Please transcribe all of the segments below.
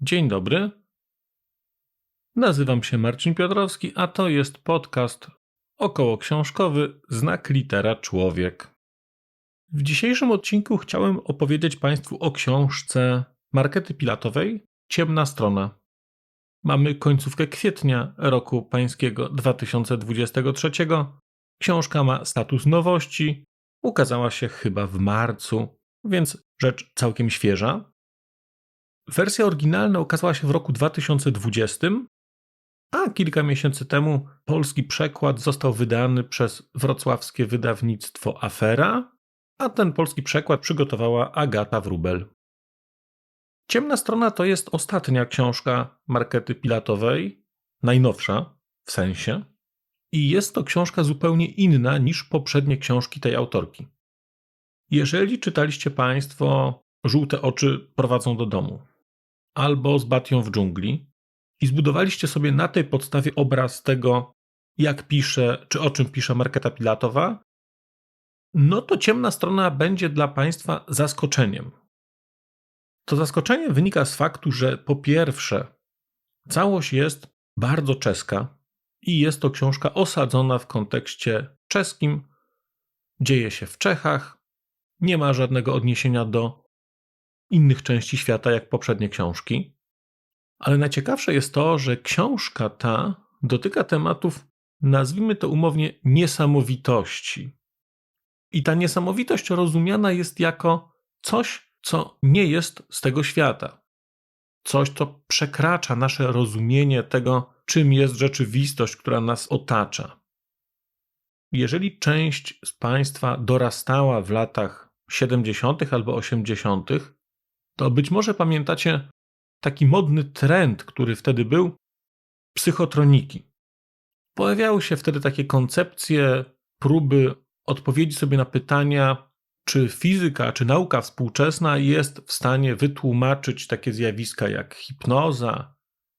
Dzień dobry. Nazywam się Marcin Piotrowski, a to jest podcast około książkowy Znak litera człowiek. W dzisiejszym odcinku chciałem opowiedzieć Państwu o książce Markety Pilatowej Ciemna strona. Mamy końcówkę kwietnia roku pańskiego 2023. Książka ma status nowości, ukazała się chyba w marcu, więc rzecz całkiem świeża. Wersja oryginalna ukazała się w roku 2020, a kilka miesięcy temu polski przekład został wydany przez wrocławskie wydawnictwo Afera, a ten polski przekład przygotowała Agata Wrubel. Ciemna strona to jest ostatnia książka Markety Pilatowej, najnowsza w sensie, i jest to książka zupełnie inna niż poprzednie książki tej autorki. Jeżeli czytaliście Państwo Żółte oczy prowadzą do domu albo z Batią w dżungli i zbudowaliście sobie na tej podstawie obraz tego, jak pisze, czy o czym pisze Marketa Pilatowa, no to ciemna strona będzie dla Państwa zaskoczeniem. To zaskoczenie wynika z faktu, że po pierwsze, całość jest bardzo czeska i jest to książka osadzona w kontekście czeskim. Dzieje się w Czechach, nie ma żadnego odniesienia do innych części świata jak poprzednie książki. Ale najciekawsze jest to, że książka ta dotyka tematów, nazwijmy to umownie, niesamowitości. I ta niesamowitość rozumiana jest jako coś, co nie jest z tego świata. Coś, co przekracza nasze rozumienie tego, czym jest rzeczywistość, która nas otacza. Jeżeli część z Państwa dorastała w latach 70. albo 80., to być może pamiętacie taki modny trend, który wtedy był psychotroniki. Pojawiały się wtedy takie koncepcje, próby odpowiedzi sobie na pytania, czy fizyka, czy nauka współczesna jest w stanie wytłumaczyć takie zjawiska jak hipnoza,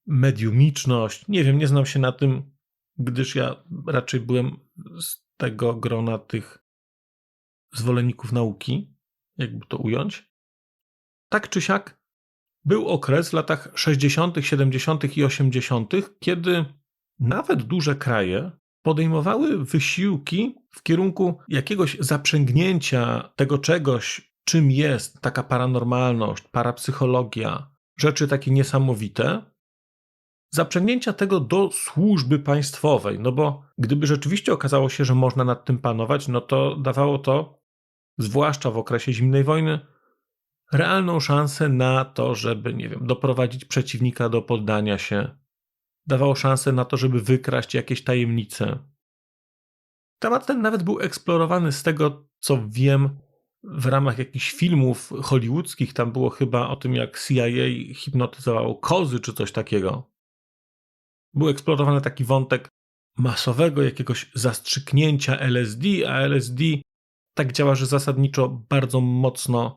mediumiczność. Nie wiem, nie znam się na tym, gdyż ja raczej byłem z tego grona tych zwolenników nauki, jakby to ująć. Tak czy siak, był okres w latach 60., 70. i 80., kiedy nawet duże kraje podejmowały wysiłki w kierunku jakiegoś zaprzęgnięcia tego czegoś, czym jest taka paranormalność, parapsychologia, rzeczy takie niesamowite, zaprzęgnięcia tego do służby państwowej. No bo gdyby rzeczywiście okazało się, że można nad tym panować, no to dawało to, zwłaszcza w okresie zimnej wojny, realną szansę na to, żeby, nie wiem, doprowadzić przeciwnika do poddania się. Dawało szansę na to, żeby wykraść jakieś tajemnice. Temat ten nawet był eksplorowany z tego, co wiem, w ramach jakichś filmów hollywoodzkich. Tam było chyba o tym, jak CIA hipnotyzowało kozy czy coś takiego. Był eksplorowany taki wątek masowego jakiegoś zastrzyknięcia LSD, a LSD tak działa, że zasadniczo bardzo mocno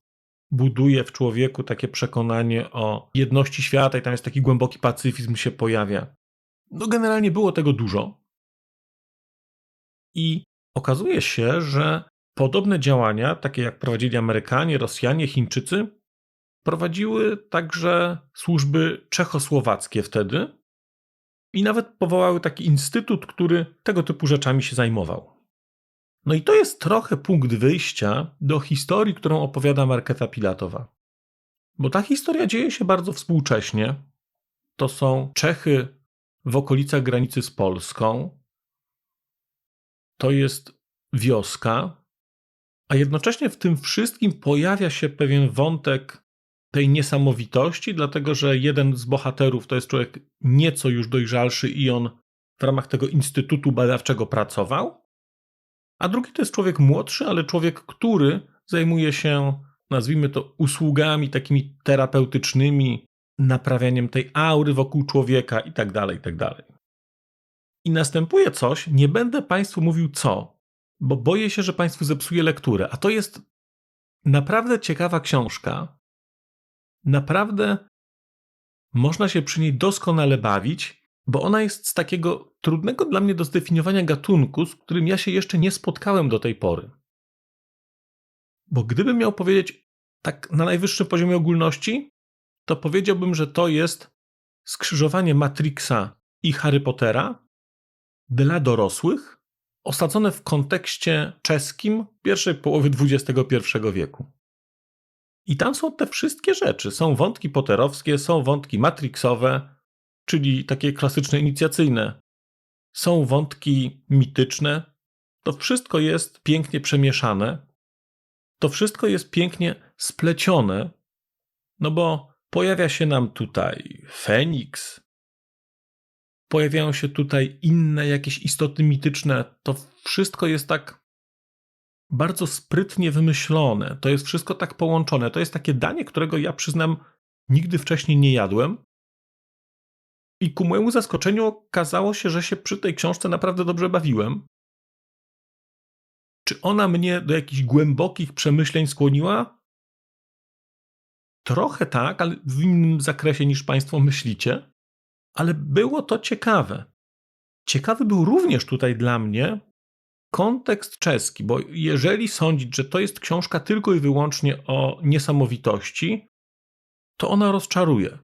buduje w człowieku takie przekonanie o jedności świata i tam jest taki głęboki pacyfizm się pojawia. No generalnie było tego dużo. I okazuje się, że podobne działania, takie jak prowadzili Amerykanie, Rosjanie, Chińczycy, prowadziły także służby czechosłowackie wtedy i nawet powołały taki instytut, który tego typu rzeczami się zajmował. No i to jest trochę punkt wyjścia do historii, którą opowiada Marketa Pilatowa. Bo ta historia dzieje się bardzo współcześnie. To są Czechy w okolicach granicy z Polską. To jest wioska, a jednocześnie w tym wszystkim pojawia się pewien wątek tej niesamowitości, dlatego że jeden z bohaterów to jest człowiek nieco już dojrzalszy i on w ramach tego instytutu badawczego pracował, a drugi to jest człowiek młodszy, ale człowiek, który zajmuje się, nazwijmy to, usługami takimi terapeutycznymi, naprawianiem tej aury wokół człowieka i tak dalej, i tak dalej. I następuje coś, nie będę Państwu mówił co, bo boję się, że Państwu zepsuję lekturę, a to jest naprawdę ciekawa książka. Naprawdę można się przy niej doskonale bawić bo ona jest z takiego trudnego dla mnie do zdefiniowania gatunku, z którym ja się jeszcze nie spotkałem do tej pory. Bo gdybym miał powiedzieć tak na najwyższym poziomie ogólności, to powiedziałbym, że to jest skrzyżowanie Matrixa i Harry Pottera dla dorosłych, osadzone w kontekście czeskim pierwszej połowy XXI wieku. I tam są te wszystkie rzeczy. Są wątki potterowskie, są wątki matrixowe, czyli takie klasyczne inicjacyjne. Są wątki mityczne. To wszystko jest pięknie przemieszane. To wszystko jest pięknie splecione, no bo pojawia się nam tutaj Feniks, pojawiają się tutaj inne jakieś istoty mityczne. To wszystko jest tak bardzo sprytnie wymyślone. To jest wszystko tak połączone. To jest takie danie, którego ja przyznam nigdy wcześniej nie jadłem. I ku mojemu zaskoczeniu okazało się, że się przy tej książce naprawdę dobrze bawiłem. Czy ona mnie do jakichś głębokich przemyśleń skłoniła? Trochę tak, ale w innym zakresie niż Państwo myślicie. Ale było to ciekawe. Ciekawy był również tutaj dla mnie kontekst czeski, bo jeżeli sądzić, że to jest książka tylko i wyłącznie o niesamowitości, to ona rozczaruje.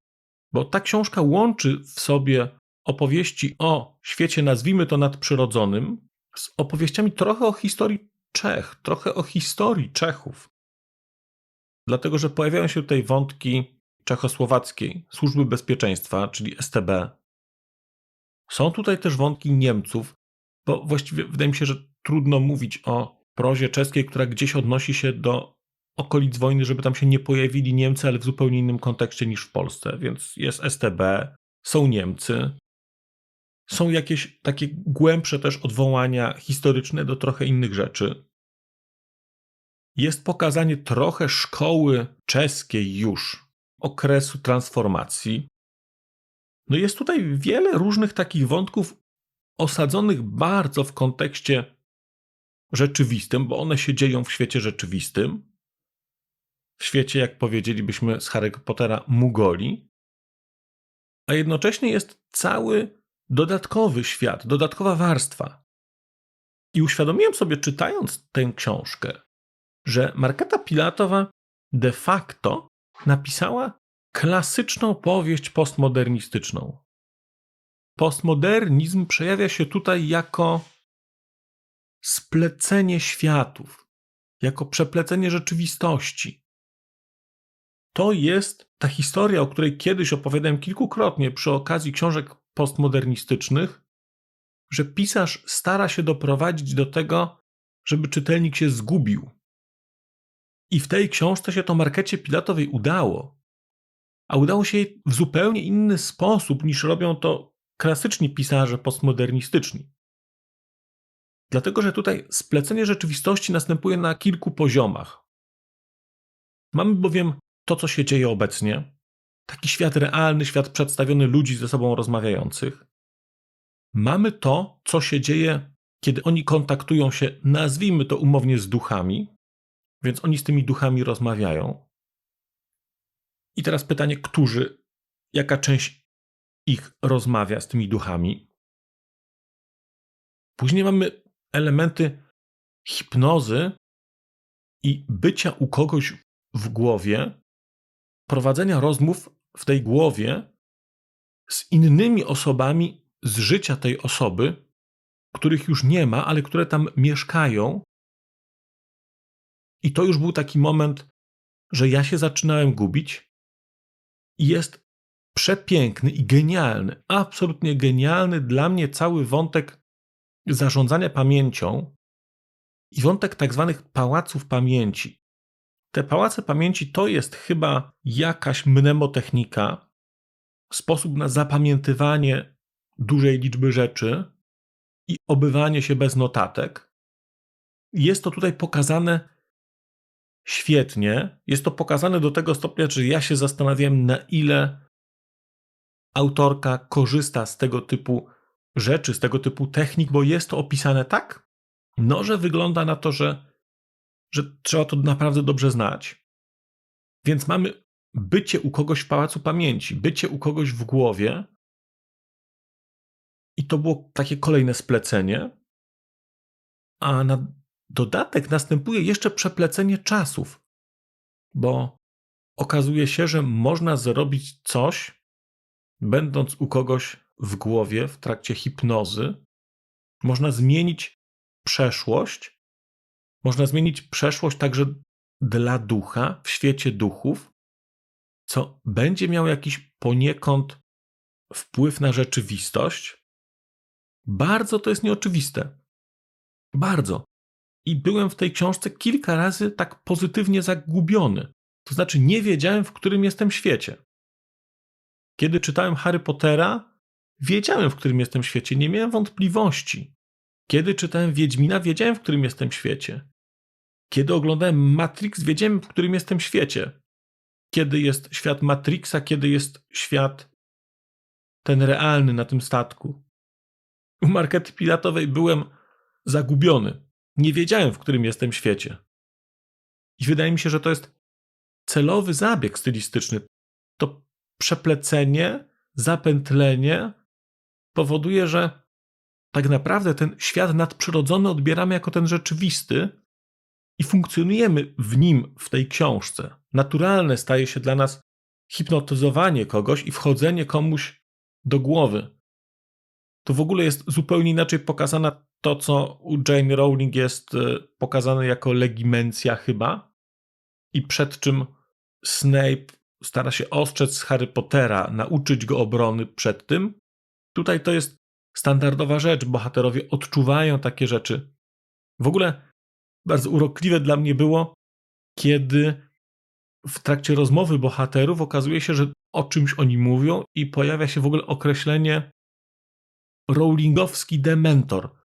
Bo ta książka łączy w sobie opowieści o świecie, nazwijmy to nadprzyrodzonym, z opowieściami trochę o historii Czech, trochę o historii Czechów. Dlatego, że pojawiają się tutaj wątki czechosłowackiej służby bezpieczeństwa, czyli STB. Są tutaj też wątki Niemców, bo właściwie wydaje mi się, że trudno mówić o prozie czeskiej, która gdzieś odnosi się do okolic wojny, żeby tam się nie pojawili Niemcy, ale w zupełnie innym kontekście niż w Polsce. Więc jest STB, są Niemcy, są jakieś takie głębsze też odwołania historyczne do trochę innych rzeczy. Jest pokazanie trochę szkoły czeskiej już, okresu transformacji. No jest tutaj wiele różnych takich wątków osadzonych bardzo w kontekście rzeczywistym, bo one się dzieją w świecie rzeczywistym. W świecie, jak powiedzielibyśmy z Harry Pottera, Mugoli. A jednocześnie jest cały dodatkowy świat, dodatkowa warstwa. I uświadomiłem sobie, czytając tę książkę, że Marketa Pilatowa de facto napisała klasyczną powieść postmodernistyczną. Postmodernizm przejawia się tutaj jako splecenie światów, jako przeplecenie rzeczywistości. To jest ta historia, o której kiedyś opowiadałem kilkukrotnie przy okazji książek postmodernistycznych, że pisarz stara się doprowadzić do tego, żeby czytelnik się zgubił. I w tej książce się to Markecie Pilatowej udało. A udało się jej w zupełnie inny sposób niż robią to klasyczni pisarze postmodernistyczni. Dlatego, że tutaj splecenie rzeczywistości następuje na kilku poziomach. Mamy bowiem to, co się dzieje obecnie, taki świat realny, świat przedstawiony ludzi ze sobą rozmawiających. Mamy to, co się dzieje, kiedy oni kontaktują się, nazwijmy to umownie, z duchami, więc oni z tymi duchami rozmawiają. I teraz pytanie, którzy, jaka część ich rozmawia z tymi duchami. Później mamy elementy hipnozy i bycia u kogoś w głowie, prowadzenia rozmów w tej głowie z innymi osobami z życia tej osoby, których już nie ma, ale które tam mieszkają. I to już był taki moment, że ja się zaczynałem gubić. I jest przepiękny i genialny, absolutnie genialny dla mnie cały wątek zarządzania pamięcią i wątek tak zwanych pałaców pamięci. Te pałace pamięci to jest chyba jakaś mnemotechnika, sposób na zapamiętywanie dużej liczby rzeczy i obywanie się bez notatek. Jest to tutaj pokazane świetnie. Jest to pokazane do tego stopnia, że ja się zastanawiam, na ile autorka korzysta z tego typu rzeczy, z tego typu technik, bo jest to opisane tak, no, że wygląda na to, że, że trzeba to naprawdę dobrze znać. Więc mamy bycie u kogoś w pałacu pamięci, bycie u kogoś w głowie. I to było takie kolejne splecenie. A na dodatek następuje jeszcze przeplecenie czasów, bo okazuje się, że można zrobić coś, będąc u kogoś w głowie w trakcie hipnozy. Można zmienić przeszłość. Można zmienić przeszłość także dla ducha, w świecie duchów, co będzie miał jakiś poniekąd wpływ na rzeczywistość. Bardzo to jest nieoczywiste. Bardzo. I byłem w tej książce kilka razy tak pozytywnie zagubiony. To znaczy, nie wiedziałem, w którym jestem świecie. Kiedy czytałem Harry Pottera, wiedziałem, w którym jestem świecie, nie miałem wątpliwości. Kiedy czytałem Wiedźmina, wiedziałem, w którym jestem świecie. Kiedy oglądałem Matrix, wiedziałem, w którym jestem świecie. Kiedy jest świat Matrixa, kiedy jest świat ten realny na tym statku. U markety pilatowej byłem zagubiony. Nie wiedziałem, w którym jestem świecie. I wydaje mi się, że to jest celowy zabieg stylistyczny. To przeplecenie, zapętlenie powoduje, że tak naprawdę ten świat nadprzyrodzony odbieramy jako ten rzeczywisty i funkcjonujemy w nim, w tej książce. Naturalne staje się dla nas hipnotyzowanie kogoś i wchodzenie komuś do głowy. To w ogóle jest zupełnie inaczej pokazana to, co u Jane Rowling jest e, pokazane jako legimencja chyba i przed czym Snape stara się ostrzec Harry Pottera, nauczyć go obrony przed tym. Tutaj to jest standardowa rzecz. Bohaterowie odczuwają takie rzeczy. W ogóle bardzo urokliwe dla mnie było, kiedy w trakcie rozmowy bohaterów okazuje się, że o czymś oni mówią i pojawia się w ogóle określenie Rowlingowski dementor.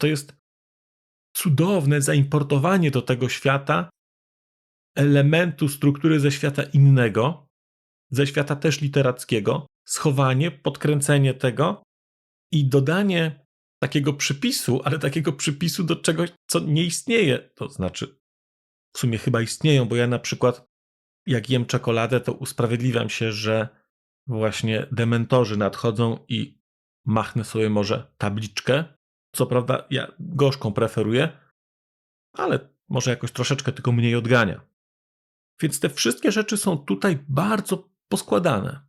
To jest cudowne zaimportowanie do tego świata elementu struktury ze świata innego, ze świata też literackiego, schowanie, podkręcenie tego i dodanie takiego przypisu, ale takiego przypisu do czegoś, co nie istnieje. To znaczy, w sumie chyba istnieją, bo ja na przykład, jak jem czekoladę, to usprawiedliwiam się, że właśnie dementorzy nadchodzą i machnę sobie może tabliczkę. Co prawda, ja gorzką preferuję, ale może jakoś troszeczkę tylko mniej odgania. Więc te wszystkie rzeczy są tutaj bardzo poskładane.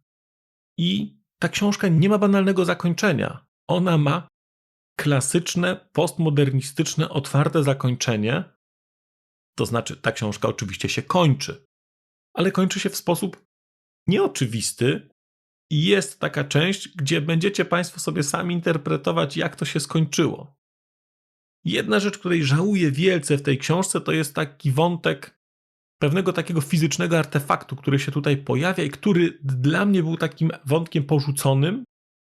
I ta książka nie ma banalnego zakończenia. Ona ma klasyczne, postmodernistyczne, otwarte zakończenie. To znaczy, ta książka oczywiście się kończy, ale kończy się w sposób nieoczywisty. I jest taka część, gdzie będziecie Państwo sobie sami interpretować, jak to się skończyło. Jedna rzecz, której żałuję wielce w tej książce, to jest taki wątek pewnego takiego fizycznego artefaktu, który się tutaj pojawia i który dla mnie był takim wątkiem porzuconym.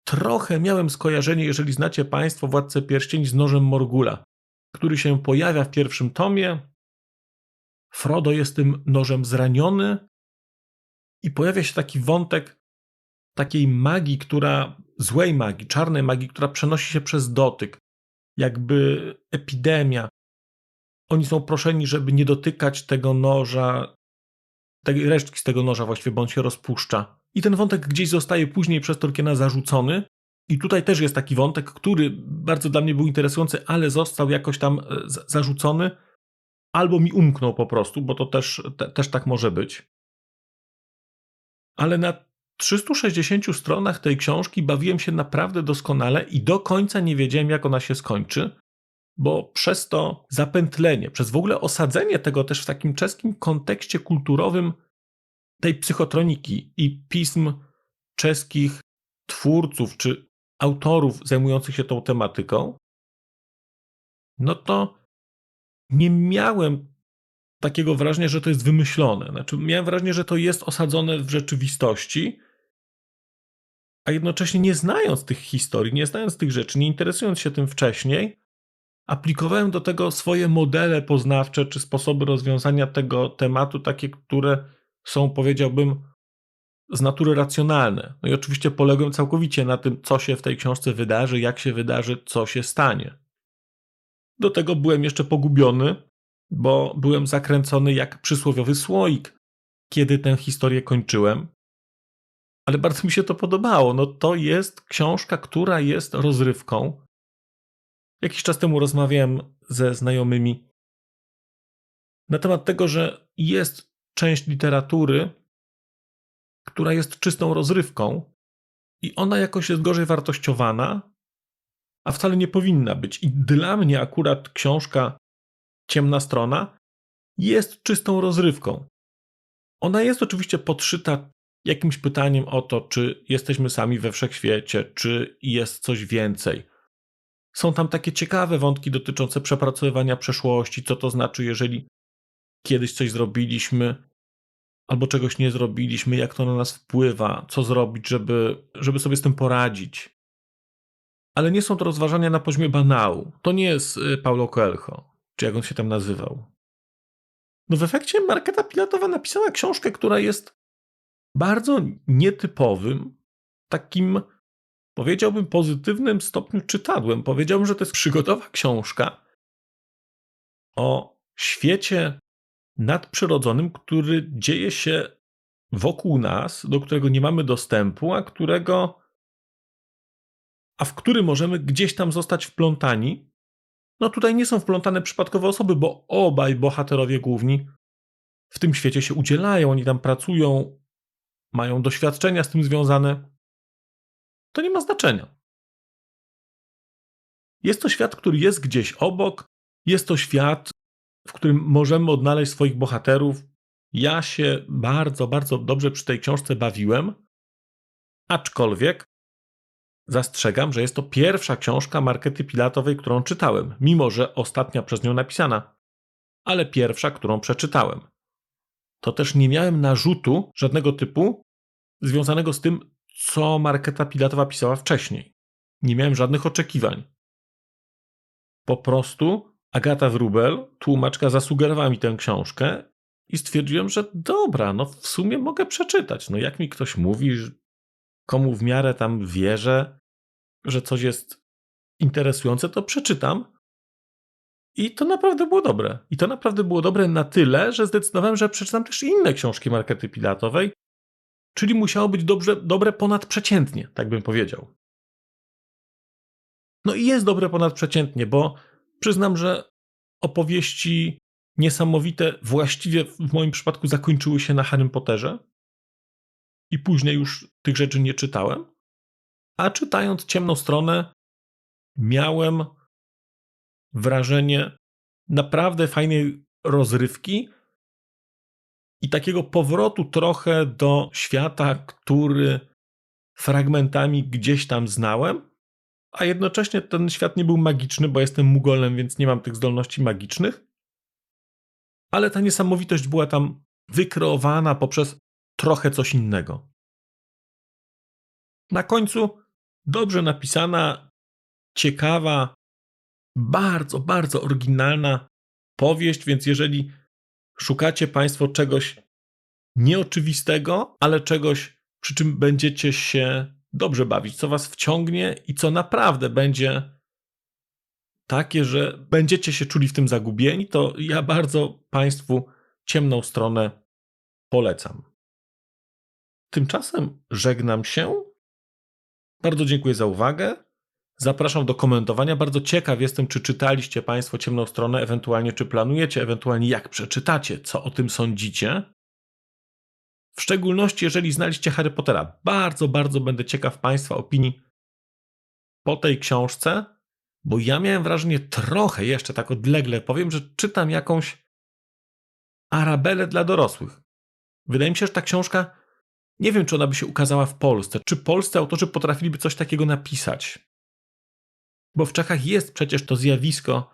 Trochę miałem skojarzenie, jeżeli znacie Państwo Władcę Pierścieni z nożem Morgula, który się pojawia w pierwszym tomie. Frodo jest tym nożem zraniony i pojawia się taki wątek takiej magii, która, złej magii, czarnej magii, która przenosi się przez dotyk, jakby epidemia, oni są proszeni, żeby nie dotykać tego noża, tej resztki z tego noża właściwie, bo on się rozpuszcza. I ten wątek gdzieś zostaje później przez Tolkiena zarzucony. I tutaj też jest taki wątek, który bardzo dla mnie był interesujący, ale został jakoś tam e, zarzucony, albo mi umknął po prostu, bo to też, te, też tak może być. Ale na 360 stronach tej książki bawiłem się naprawdę doskonale i do końca nie wiedziałem, jak ona się skończy bo przez to zapętlenie, przez w ogóle osadzenie tego też w takim czeskim kontekście kulturowym tej psychotroniki i pism czeskich twórców czy autorów zajmujących się tą tematyką, no to nie miałem takiego wrażenia, że to jest wymyślone. Znaczy, miałem wrażenie, że to jest osadzone w rzeczywistości, a jednocześnie nie znając tych historii, nie znając tych rzeczy, nie interesując się tym wcześniej, aplikowałem do tego swoje modele poznawcze czy sposoby rozwiązania tego tematu, takie, które są, powiedziałbym, z natury racjonalne. No i oczywiście poległem całkowicie na tym, co się w tej książce wydarzy, jak się wydarzy, co się stanie. Do tego byłem jeszcze pogubiony, bo byłem zakręcony jak przysłowiowy słoik, kiedy tę historię kończyłem. Ale bardzo mi się to podobało. No to jest książka, która jest rozrywką, Jakiś czas temu rozmawiałem ze znajomymi na temat tego, że jest część literatury, która jest czystą rozrywką i ona jakoś jest gorzej wartościowana, a wcale nie powinna być. I dla mnie akurat książka Ciemna Strona jest czystą rozrywką. Ona jest oczywiście podszyta jakimś pytaniem o to, czy jesteśmy sami we wszechświecie, czy jest coś więcej. Są tam takie ciekawe wątki dotyczące przepracowywania przeszłości, co to znaczy, jeżeli kiedyś coś zrobiliśmy albo czegoś nie zrobiliśmy, jak to na nas wpływa, co zrobić, żeby, żeby sobie z tym poradzić. Ale nie są to rozważania na poziomie banału. To nie jest y, Paulo Coelho, czy jak on się tam nazywał. No w efekcie Marketa Pilatowa napisała książkę, która jest bardzo nietypowym, takim powiedziałbym pozytywnym stopniu czytadłem. Powiedziałbym, że to jest przygodowa książka o świecie nadprzyrodzonym, który dzieje się wokół nas, do którego nie mamy dostępu, a którego a w który możemy gdzieś tam zostać wplątani. No tutaj nie są wplątane przypadkowe osoby, bo obaj bohaterowie główni w tym świecie się udzielają, oni tam pracują, mają doświadczenia z tym związane. To nie ma znaczenia. Jest to świat, który jest gdzieś obok, jest to świat, w którym możemy odnaleźć swoich bohaterów. Ja się bardzo, bardzo dobrze przy tej książce bawiłem, aczkolwiek zastrzegam, że jest to pierwsza książka Markety Pilatowej, którą czytałem, mimo że ostatnia przez nią napisana, ale pierwsza, którą przeczytałem. To też nie miałem narzutu żadnego typu związanego z tym, co Marketa Pilatowa pisała wcześniej. Nie miałem żadnych oczekiwań. Po prostu Agata Wrubel, tłumaczka, zasugerowała mi tę książkę i stwierdziłem, że dobra, no w sumie mogę przeczytać. No jak mi ktoś mówi, komu w miarę tam wierzę, że coś jest interesujące, to przeczytam. I to naprawdę było dobre. I to naprawdę było dobre na tyle, że zdecydowałem, że przeczytam też inne książki Markety Pilatowej, czyli musiało być dobrze, dobre ponadprzeciętnie, tak bym powiedział. No i jest dobre ponadprzeciętnie, bo Przyznam, że opowieści niesamowite właściwie w moim przypadku zakończyły się na Harrym Potterze i później już tych rzeczy nie czytałem. A czytając Ciemną Stronę miałem wrażenie naprawdę fajnej rozrywki i takiego powrotu trochę do świata, który fragmentami gdzieś tam znałem, a jednocześnie ten świat nie był magiczny, bo jestem mugolem, więc nie mam tych zdolności magicznych. Ale ta niesamowitość była tam wykreowana poprzez trochę coś innego. Na końcu dobrze napisana, ciekawa, bardzo, bardzo oryginalna powieść, więc jeżeli szukacie Państwo czegoś nieoczywistego, ale czegoś, przy czym będziecie się dobrze bawić, co was wciągnie i co naprawdę będzie takie, że będziecie się czuli w tym zagubieni, to ja bardzo Państwu ciemną stronę polecam. Tymczasem żegnam się. Bardzo dziękuję za uwagę. Zapraszam do komentowania. Bardzo ciekaw jestem, czy czytaliście Państwo ciemną stronę, ewentualnie czy planujecie, ewentualnie jak przeczytacie, co o tym sądzicie. W szczególności, jeżeli znaliście Harry Pottera. Bardzo, bardzo będę ciekaw Państwa opinii po tej książce, bo ja miałem wrażenie trochę jeszcze tak odlegle powiem, że czytam jakąś Arabelę dla dorosłych. Wydaje mi się, że ta książka, nie wiem, czy ona by się ukazała w Polsce, czy polscy autorzy potrafiliby coś takiego napisać. Bo w Czechach jest przecież to zjawisko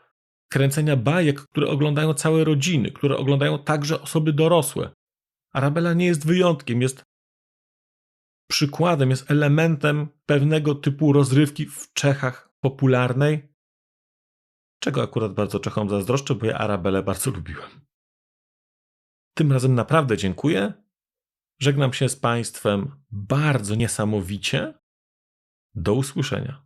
kręcenia bajek, które oglądają całe rodziny, które oglądają także osoby dorosłe. Arabella nie jest wyjątkiem, jest przykładem, jest elementem pewnego typu rozrywki w Czechach popularnej, czego akurat bardzo Czechom zazdroszczę, bo ja Arabelę bardzo lubiłem. Tym razem naprawdę dziękuję. Żegnam się z Państwem bardzo niesamowicie. Do usłyszenia.